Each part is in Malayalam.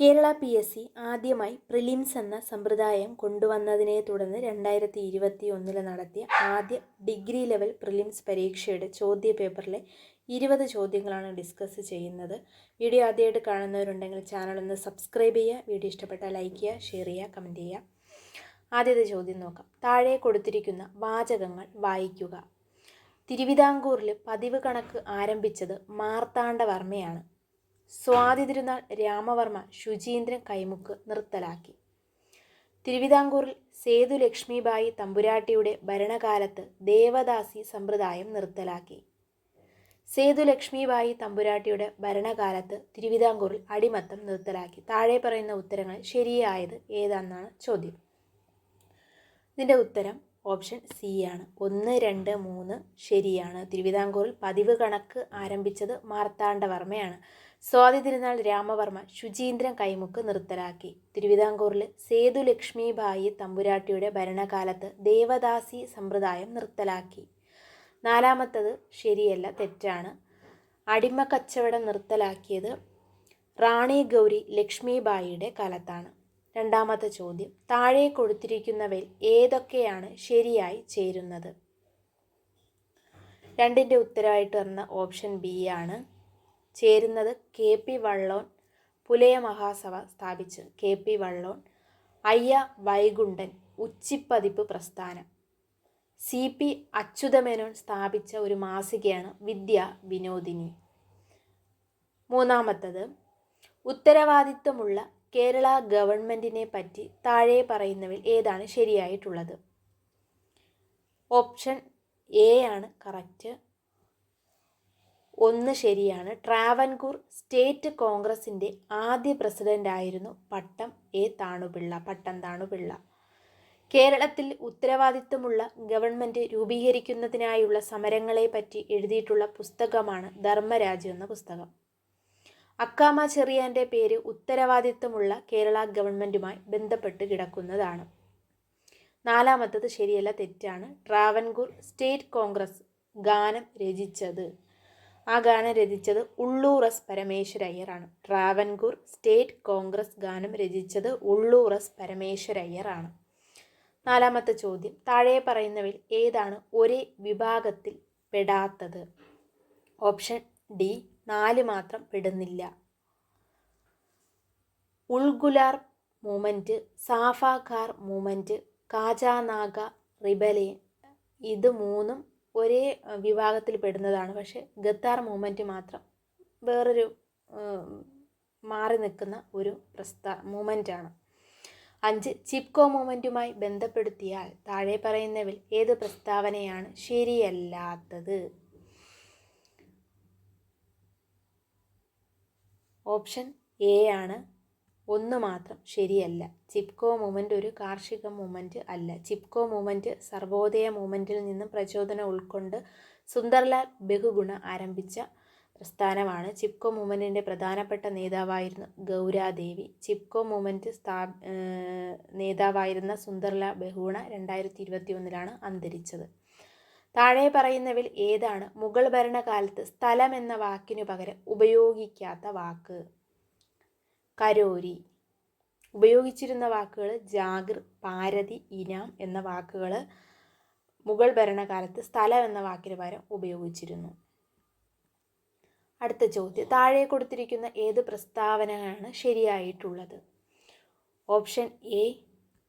കേരള പി എസ് സി ആദ്യമായി പ്രിലിംസ് എന്ന സമ്പ്രദായം കൊണ്ടുവന്നതിനെ തുടർന്ന് രണ്ടായിരത്തി ഇരുപത്തി ഒന്നിൽ നടത്തിയ ആദ്യ ഡിഗ്രി ലെവൽ പ്രിലിംസ് പരീക്ഷയുടെ ചോദ്യ പേപ്പറിലെ ഇരുപത് ചോദ്യങ്ങളാണ് ഡിസ്കസ് ചെയ്യുന്നത്. വീഡിയോ ആദ്യമായിട്ട് കാണുന്നവരുണ്ടെങ്കിൽ ചാനൽ ഒന്ന് സബ്സ്ക്രൈബ് ചെയ്യുക. വീഡിയോ ഇഷ്ടപ്പെട്ടാൽ ലൈക്ക് ചെയ്യുക ഷെയർ ചെയ്യുക കമന്റ് ചെയ്യുക. ആദ്യത്തെ ചോദ്യം നോക്കാം. താഴെ കൊടുത്തിരിക്കുന്ന വാചകങ്ങൾ വായിക്കുക. തിരുവിതാംകൂറിൽ പതിവ് കണക്ക് ആരംഭിച്ചത് മാർത്താണ്ഡവർമ്മയാണ്. സ്വാതി തിരുനാൾ രാമവർമ്മ ശുചീന്ദ്രൻ കൈമുക്ക് നിർത്തലാക്കി. തിരുവിതാംകൂറിൽ സേതു ലക്ഷ്മിബായി തമ്പുരാട്ടിയുടെ ഭരണകാലത്ത് ദേവദാസി സമ്പ്രദായം നിർത്തലാക്കി. സേതു ലക്ഷ്മിബായി തമ്പുരാട്ടിയുടെ ഭരണകാലത്ത് തിരുവിതാംകൂറിൽ അടിമത്തം നിർത്തലാക്കി. താഴെ പറയുന്ന ഉത്തരങ്ങൾ ശരിയായത് ഏതാണെന്നാണ് ചോദ്യം. ഇതിന്റെ ഉത്തരം ഓപ്ഷൻ സി ആണ്. ഒന്ന് രണ്ട് മൂന്ന് ശരിയാണ്. തിരുവിതാംകൂറിൽ പതിവ് കണക്ക് ആരംഭിച്ചത് മാർത്താണ്ഡവർമ്മയാണ്. സ്വാതി തിരുനാൾ രാമവർമ്മ ശുചീന്ദ്രൻ കൈമുക്ക് നിർത്തലാക്കി. തിരുവിതാംകൂറിൽ സേതു ലക്ഷ്മിബായി തമ്പുരാട്ടിയുടെ ഭരണകാലത്ത് ദേവദാസി സമ്പ്രദായം നിർത്തലാക്കി. നാലാമത്തത് ശരിയല്ല തെറ്റാണ്. അടിമ കച്ചവടം നിർത്തലാക്കിയത് റാണി ഗൗരി ലക്ഷ്മിബായിയുടെ കാലത്താണ്. രണ്ടാമത്തെ ചോദ്യം താഴെ കൊടുത്തിരിക്കുന്നവയിൽ ഏതൊക്കെയാണ് ശരിയായി ചേരുന്നത്? രണ്ടിന്റെ ഉത്തരവായിട്ട് വന്ന ഓപ്ഷൻ ബി ആണ്. ചേരുന്നത് കെ പി വള്ളോൻ പുലയ മഹാസഭ സ്ഥാപിച്ചു. കെ പി വള്ളോൻ അയ്യ വൈകുണ്ഠൻ ഉച്ചിപ്പതിപ്പ് പ്രസ്ഥാനം. സി പി അച്യുതമേനോൻ സ്ഥാപിച്ച ഒരു മാസികയാണ് വിദ്യ വിനോദിനി. മൂന്നാമത്തത് ഉത്തരവാദിത്വമുള്ള കേരള ഗവൺമെന്റിനെ പറ്റി താഴെ പറയുന്നവയിൽ ഏതാണ് ശരിയായിട്ടുള്ളത്? ഓപ്ഷൻ എ ആണ് കറക്റ്റ്. ഒന്ന് ശരിയാണ്. ട്രാവൻകൂർ സ്റ്റേറ്റ് കോൺഗ്രസിന്റെ ആദ്യ പ്രസിഡന്റ് ആയിരുന്നു പട്ടം എ താണുപിള്ള പട്ടം താണുപിള്ള. കേരളത്തിൽ ഉത്തരവാദിത്വമുള്ള ഗവൺമെന്റ് രൂപീകരിക്കുന്നതിനായുള്ള സമരങ്ങളെപ്പറ്റി എഴുതിയിട്ടുള്ള പുസ്തകമാണ് ധർമ്മരാജ് എന്ന പുസ്തകം. അക്കാമ ചെറിയാന്റെ പേര് ഉത്തരവാദിത്വമുള്ള കേരള ഗവൺമെന്റുമായി ബന്ധപ്പെട്ട് കിടക്കുന്നതാണ്. നാലാമത്തത് ശരിയല്ല തെറ്റാണ്. ട്രാവൻകൂർ സ്റ്റേറ്റ് കോൺഗ്രസ് ഗാനം രചിച്ചത്. ആ ഗാനം രചിച്ചത് ഉള്ളൂർ എസ് പരമേശ്വരയ്യറാണ്. ട്രാവൻകൂർ സ്റ്റേറ്റ് കോൺഗ്രസ് ഗാനം രചിച്ചത് ഉള്ളൂർ എസ് പരമേശ്വരയ്യറാണ്. നാലാമത്തെ ചോദ്യം. താഴെ പറയുന്നവയിൽ ഏതാണ് ഒരേ വിഭാഗത്തിൽ പെടാത്തത്? ഓപ്ഷൻ ഡി നാല് മാത്രം പെടുന്നില്ല. ഉൾഗുലാർ മൂമെന്റ് സാഫാഖാർ മൂമെന്റ് കാജാനാഗ റിബലിയൻ ഇത് മൂന്നും ഒരേ വിഭാഗത്തിൽ പെടുന്നതാണ്. പക്ഷേ ഗത്താർ മൂവ്മെന്റ് മാത്രം വേറൊരു മാറി നിൽക്കുന്ന ഒരു പ്രസ്താ മൂവ്മെന്റാണ് അഞ്ച് ചിപ്കോ മൂവ്മെന്റുമായി ബന്ധപ്പെടുത്തിയാൽ താഴെ പറയുന്നവിൽ ഏത് പ്രസ്താവനയാണ് ശരിയല്ലാത്തത്? ഓപ്ഷൻ എ ആണ് ഒന്ന് മാത്രം ശരിയല്ല. ചിപ്കോ മൂവ്മെന്റ് ഒരു കാർഷിക മൂവ്മെന്റ് അല്ല. ചിപ്കോ മൂവ്മെന്റ് സർവോദയ മൂവ്മെന്റിൽ നിന്നും പ്രചോദനം ഉൾക്കൊണ്ട് സുന്ദർലാൽ ബഹുഗുണ ആരംഭിച്ച പ്രസ്ഥാനമാണ്. ചിപ്കോ മൂവ്മെന്റിന്റെ പ്രധാനപ്പെട്ട നേതാവായിരുന്നു ഗൗരാദേവി. ചിപ്കോ മൂവ്മെന്റ് സ്ഥാ നേതാവായിരുന്ന സുന്ദർലാൽ ബഹുഗുണ രണ്ടായിരത്തി ഇരുപത്തി ഒന്നിലാണ് അന്തരിച്ചത്. താഴെ പറയുന്നവിൽ ഏതാണ് മുഗൾ ഭരണകാലത്ത് സ്ഥലം എന്ന വാക്കിനു പകരം ഉപയോഗിക്കാത്ത വാക്ക്? കരോരി. ഉപയോഗിച്ചിരുന്ന വാക്കുകൾ ജാഗിർ പാരതി ഇനാം എന്ന വാക്കുകൾ മുഗൾ ഭരണകാലത്ത് സ്ഥലം എന്ന വാക്കിന് പകരം ഉപയോഗിച്ചിരുന്നു. അടുത്ത ചോദ്യം. താഴെ കൊടുത്തിരിക്കുന്ന ഏത് പ്രസ്താവനയാണ് ശരിയായിട്ടുള്ളത്? ഓപ്ഷൻ എ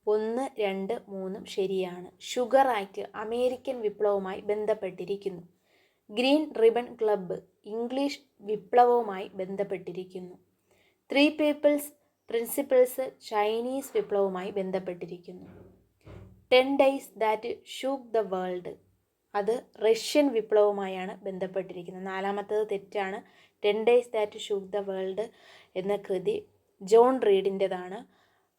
ഒന്ന് രണ്ട് മൂന്നും ശരിയാണ്. ഷുഗർ ആക്ട് അമേരിക്കൻ വിപ്ലവവുമായി ബന്ധപ്പെട്ടിരിക്കുന്നു. ഗ്രീൻ റിബൺ ക്ലബ്ബ് ഇംഗ്ലീഷ് വിപ്ലവവുമായി ബന്ധപ്പെട്ടിരിക്കുന്നു. ത്രീ പീപ്പിൾസ് പ്രിൻസിപ്പിൾസ് ചൈനീസ് വിപ്ലവവുമായി ബന്ധപ്പെട്ടിരിക്കുന്നു. Ten days that shook the world അത് റഷ്യൻ വിപ്ലവവുമായാണ് ബന്ധപ്പെട്ടിരിക്കുന്നത്. നാലാമത്തത് തെറ്റാണ്. Ten days that shook the world എന്ന കൃതി ജോൺ റീഡിന്റെതാണ്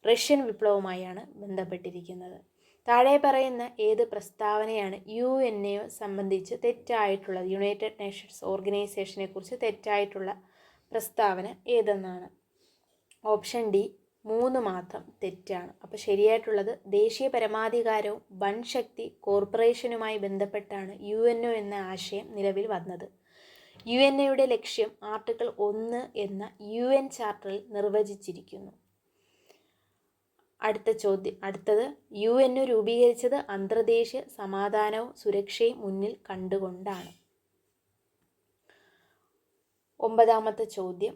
റഷ്യൻ വിപ്ലവവുമായാണ് ബന്ധപ്പെട്ടിരിക്കുന്നത്. താഴെ പറയുന്ന ഏത് പ്രസ്താവനയാണ് യു എൻ എ സംബന്ധിച്ച് തെറ്റായിട്ടുള്ളത്? യുണൈറ്റഡ് നേഷൻസ് ഓർഗനൈസേഷനെക്കുറിച്ച് തെറ്റായിട്ടുള്ള പ്രസ്താവന ഏതെന്നാണ്? ഓപ്ഷൻ ഡി മൂന്ന് മാത്രം തെറ്റാണ്. അപ്പോൾ ശരിയായിട്ടുള്ളത് ദേശീയ പരമാധികാരവും വൻശക്തി കോർപ്പറേഷനുമായി ബന്ധപ്പെട്ടാണ് യു എൻ ഒ എന്ന ആശയം നിലവിൽ വന്നത്. യു എൻ എയുടെ ലക്ഷ്യം ആർട്ടിക്കിൾ ഒന്ന് എന്ന യു എൻ ചാർട്ടറിൽ നിർവചിച്ചിരിക്കുന്നു. അടുത്ത ചോദ്യം അടുത്തത് യു എൻ ഒ രൂപീകരിച്ചത് അന്തർദേശീയ സമാധാനവും സുരക്ഷയും മുന്നിൽ കണ്ടുകൊണ്ടാണ്. ഒമ്പതാമത്തെ ചോദ്യം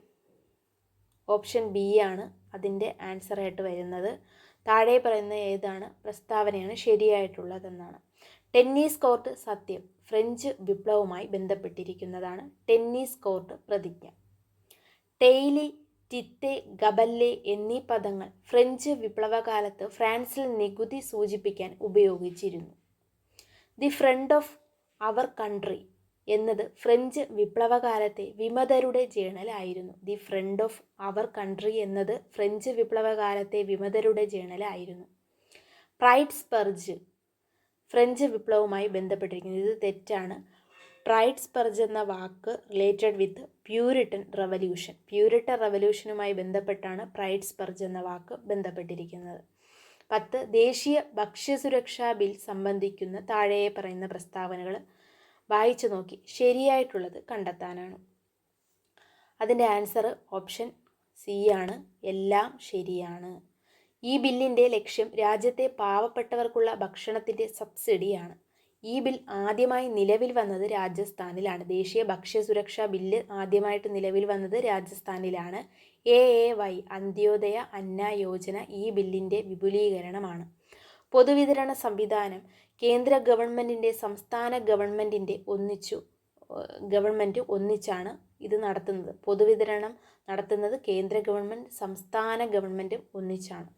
ഓപ്ഷൻ ബി ആണ് അതിന്റെ ആൻസറായിട്ട് വരുന്നത്. താഴെ പറയുന്ന ഏതാണ്? പ്രസ്താവനയാണ് ശരിയായിട്ടുള്ളതെന്നാണ്. ടെന്നീസ് കോർട്ട് സത്യം ഫ്രഞ്ച് വിപ്ലവവുമായി ബന്ധപ്പെട്ടിരിക്കുന്നതാണ് ടെന്നീസ് കോർട്ട് പ്രതിജ്ഞ. ടെയ്ലി ടിത്തെ ഗബല്ലെ എന്നീ പദങ്ങൾ ഫ്രഞ്ച് വിപ്ലവകാലത്ത് ഫ്രാൻസിൽ നികുതി സൂചിപ്പിക്കാൻ ഉപയോഗിച്ചിരുന്നു. The friend of our country എന്നത് ഫ്രഞ്ച് വിപ്ലവകാലത്തെ വിമതരുടെ ജേണലായിരുന്നു. The friend of our country എന്നത് ഫ്രഞ്ച് വിപ്ലവകാലത്തെ വിമതരുടെ ജേണലായിരുന്നു. പ്രൈഡ്സ് പെർജ് ഫ്രഞ്ച് വിപ്ലവവുമായി ബന്ധപ്പെട്ടിരിക്കുന്നു. ഇത് തെറ്റാണ്. പ്രൈഡ്സ് പെർജ് എന്ന വാക്ക് related with Puritan revolution. Puritan റവല്യൂഷനുമായി ബന്ധപ്പെട്ടാണ് പ്രൈഡ്സ് പെർജ് എന്ന വാക്ക് ബന്ധപ്പെട്ടിരിക്കുന്നത്. പത്ത് ദേശീയ ഭക്ഷ്യസുരക്ഷാ ബിൽ സംബന്ധിക്കുന്ന താഴെ പറയുന്ന പ്രസ്താവനകൾ വായിച്ചു നോക്കി ശരിയായിട്ടുള്ളത് കണ്ടെത്താനാണ്. അതിന്റെ ആൻസർ ഓപ്ഷൻ സി ആണ്. എല്ലാം ശരിയാണ്. ഈ ബില്ലിന്റെ ലക്ഷ്യം രാജ്യത്തെ പാവപ്പെട്ടവർക്കുള്ള ഭക്ഷണത്തിന്റെ സബ്സിഡിയാണ്. ഈ ബിൽ ആദ്യമായി നിലവിൽ വന്നത് രാജസ്ഥാനിലാണ്. ദേശീയ ഭക്ഷ്യ സുരക്ഷാ ബില്ല് ആദ്യമായിട്ട് നിലവിൽ വന്നത് രാജസ്ഥാനിലാണ്. A A Y Antyodaya Anna Yojana ഈ ബില്ലിന്റെ വിപുലീകരണമാണ്. പൊതുവിതരണ സംവിധാനം കേന്ദ്ര ഗവൺമെന്റിന്റെ സംസ്ഥാന ഗവൺമെന്റിന്റെ ഒന്നിച്ചു ഗവൺമെന്റ് ഒന്നിച്ചാണ് ഇത് നടത്തുന്നത്. പൊതുവിതരണം നടത്തുന്നത് കേന്ദ്ര ഗവൺമെന്റ് സംസ്ഥാന ഗവൺമെന്റ് ഒന്നിച്ചാണ്.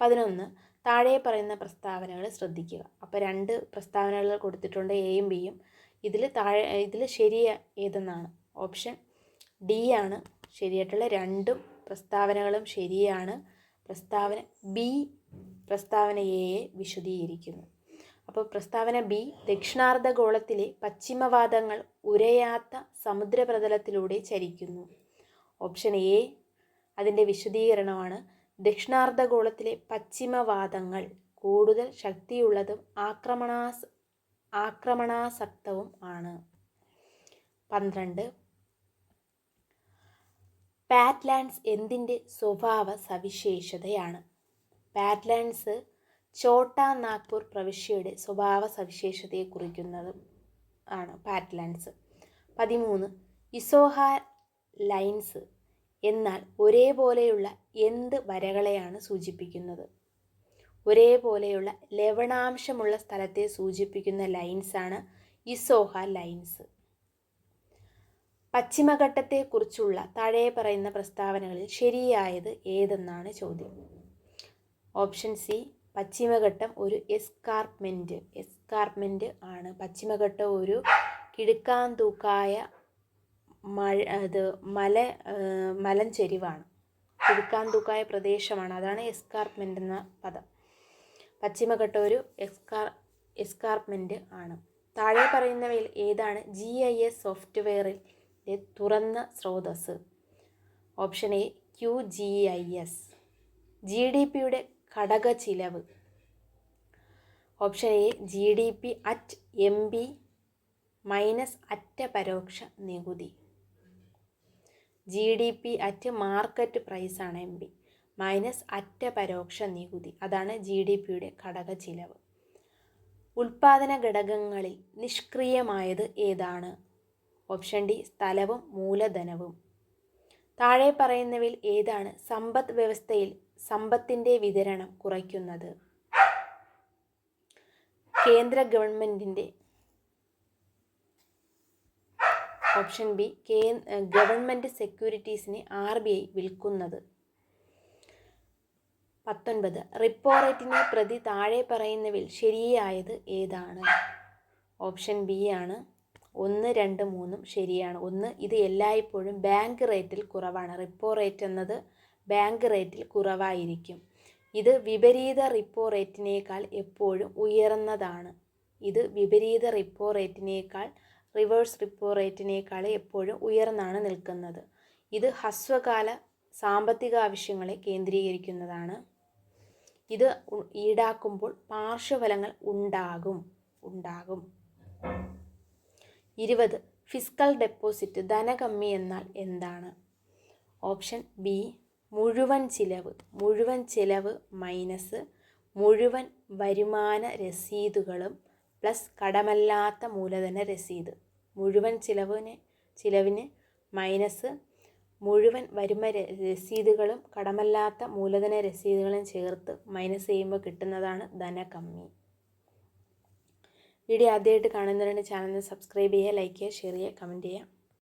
പതിനൊന്ന് താഴെ പറയുന്ന പ്രസ്താവനകൾ ശ്രദ്ധിക്കുക. അപ്പോൾ രണ്ട് പ്രസ്താവനകൾ കൊടുത്തിട്ടുണ്ട് എയും ബിയും ഇതിൽ താഴെ ഇതിൽ ശരിയ ഏതെന്നാണ്? ഓപ്ഷൻ ഡി ആണ്. ശരിയായിട്ടുള്ള രണ്ടും പ്രസ്താവനകളും ശരിയാണ്. പ്രസ്താവന ബി പ്രസ്താവന എയെ വിശദീകരിക്കുന്നു. അപ്പോൾ പ്രസ്താവന ബി ദക്ഷിണാർദ്ധഗോളത്തിലെ പശ്ചിമവാദങ്ങൾ ഉരയാത്ത സമുദ്രപ്രതലത്തിലൂടെ ചരിക്കുന്നു. ഓപ്ഷൻ എ അതിന്റെ വിശദീകരണമാണ് ദക്ഷിണാർദ്ധഗോളത്തിലെ പശ്ചിമവാദങ്ങൾ കൂടുതൽ ശക്തിയുള്ളതും ആക്രമണാസ് ആക്രമണാസക്തവും ആണ്. പന്ത്രണ്ട് പാറ്റ്ലാൻഡ്സ് എന്തിന്റെ സ്വഭാവ സവിശേഷതയാണ് പാറ്റ്ലാൻഡ്സ് ഛോട്ടാ നാഗ്പൂർ പ്രവിശ്യയുടെ സ്വഭാവ സവിശേഷതയെ കുറിക്കുന്നതും ആണ് പാറ്റ്ലാൻഡ്സ് പതിമൂന്ന് ഇസോഹ ലൈൻസ് എന്നാൽ ഒരേപോലെയുള്ള എന്ത് വരകളെയാണ് സൂചിപ്പിക്കുന്നത്? ഒരേപോലെയുള്ള ലവണാംശമുള്ള സ്ഥലത്തെ സൂചിപ്പിക്കുന്ന ലൈൻസാണ് ഇസോഹ ലൈൻസ്. പശ്ചിമഘട്ടത്തെക്കുറിച്ചുള്ള താഴെ പറയുന്ന പ്രസ്താവനകളിൽ ശരിയായത് ഏതെന്നാണ് ചോദ്യം? ഓപ്ഷൻ സി പശ്ചിമഘട്ടം ഒരു എസ്കാർപ്മെന്റ് എസ്കാർപ്മെന്റ് ആണ്. പശ്ചിമഘട്ടം ഒരു കിടുക്കാന്തൂക്കായ മഴ അത് മല മലഞ്ചെരിവാണ് കിടുക്കാന്തൂക്കായ പ്രദേശമാണ്. അതാണ് എസ്കാർപ്മെന്റ് എന്ന പദം. പശ്ചിമഘട്ടം ഒരു എസ്കാർ എസ്കാർപ്മെന്റ് ആണ്. താഴെ പറയുന്നവയിൽ ഏതാണ്? ജി ഐ എസ് സോഫ്റ്റ്വെയറിൽ തുറന്ന സ്രോതസ് option A Q G I S. G D പിയുടെ ഘടക ചിലവ് option A G D P at M B minus അറ്റ പരോക്ഷ നികുതി. G D P at market പ്രൈസാണ് എം ബി മൈനസ് അറ്റ പരോക്ഷ നികുതി. അതാണ് ജി ഡി പിയുടെ ഘടക ചിലവ് ഉൽപാദന ഘടകങ്ങളിൽ നിഷ്ക്രിയമായത് ഏതാണ്? ഓപ്ഷൻ ഡി സ്ഥലവും മൂലധനവും. താഴെ പറയുന്നവയിൽ ഏതാണ്? സമ്പദ് വ്യവസ്ഥയിൽ സമ്പത്തിന്റെ വിതരണം കുറയ്ക്കുന്നത്. കേന്ദ്ര ഗവൺമെന്റിന്റെ ഓപ്ഷൻ ബി കേ ഗവൺമെന്റ് സെക്യൂരിറ്റീസിനെ ആർ ബി ഐ വിൽക്കുന്നത്. പത്തൊൻപത് റിപ്പോ റേറ്റിനെ പ്രതി താഴെ പറയുന്നവിൽ ശരിയായത് ഏതാണ്? ഓപ്ഷൻ ബി ആണ്. ഒന്ന് രണ്ട് മൂന്നും ശരിയാണ്. ഒന്ന് ഇത് എല്ലായ്പ്പോഴും ബാങ്ക് റേറ്റിൽ കുറവാണ്. റിപ്പോ റേറ്റ് എന്നത് ബാങ്ക് റേറ്റിൽ കുറവായിരിക്കും. ഇത് വിപരീത റിപ്പോ റേറ്റിനേക്കാൾ എപ്പോഴും ഉയർന്നതാണ്. ഇത് വിപരീത റിപ്പോ റേറ്റിനേക്കാൾ റിവേഴ്സ് റിപ്പോ റേറ്റിനേക്കാൾ എപ്പോഴും ഉയർന്നാണ് നിൽക്കുന്നത്. ഇത് ഹ്രസ്വകാല സാമ്പത്തിക ആവശ്യങ്ങളെ കേന്ദ്രീകരിക്കുന്നതാണ്. ഇത് ഈടാക്കുമ്പോൾ പാർശ്വഫലങ്ങൾ ഉണ്ടാകും ഉണ്ടാകും. ഇരുപത് ഫിസ്ക്കൽ ഡെപ്പോസിറ്റ് ധനകമ്മി എന്നാൽ എന്താണ്? ഓപ്ഷൻ ബി മുഴുവൻ ചിലവ് മുഴുവൻ ചിലവ് മൈനസ് മുഴുവൻ വരുമാന രസീതുകളും പ്ലസ് കടമല്ലാത്ത മൂലധന രസീത്. മുഴുവൻ ചിലവിന് ചിലവിന് മൈനസ് മുഴുവൻ വരുമ രസീതുകളും കടമല്ലാത്ത മൂലധന രസീതുകളും ചേർത്ത് മൈനസ് ചെയ്യുമ്പോൾ കിട്ടുന്നതാണ് ധനകമ്മി. വീഡിയോ ആദ്യമായിട്ട് കാണുന്നവരുടെ ചാനൽ സബ്സ്ക്രൈബ് ചെയ്യുക ലൈക്ക് ചെയ്യുക ഷെയർ ചെയ്യുക കമന്റ് ചെയ്യുക.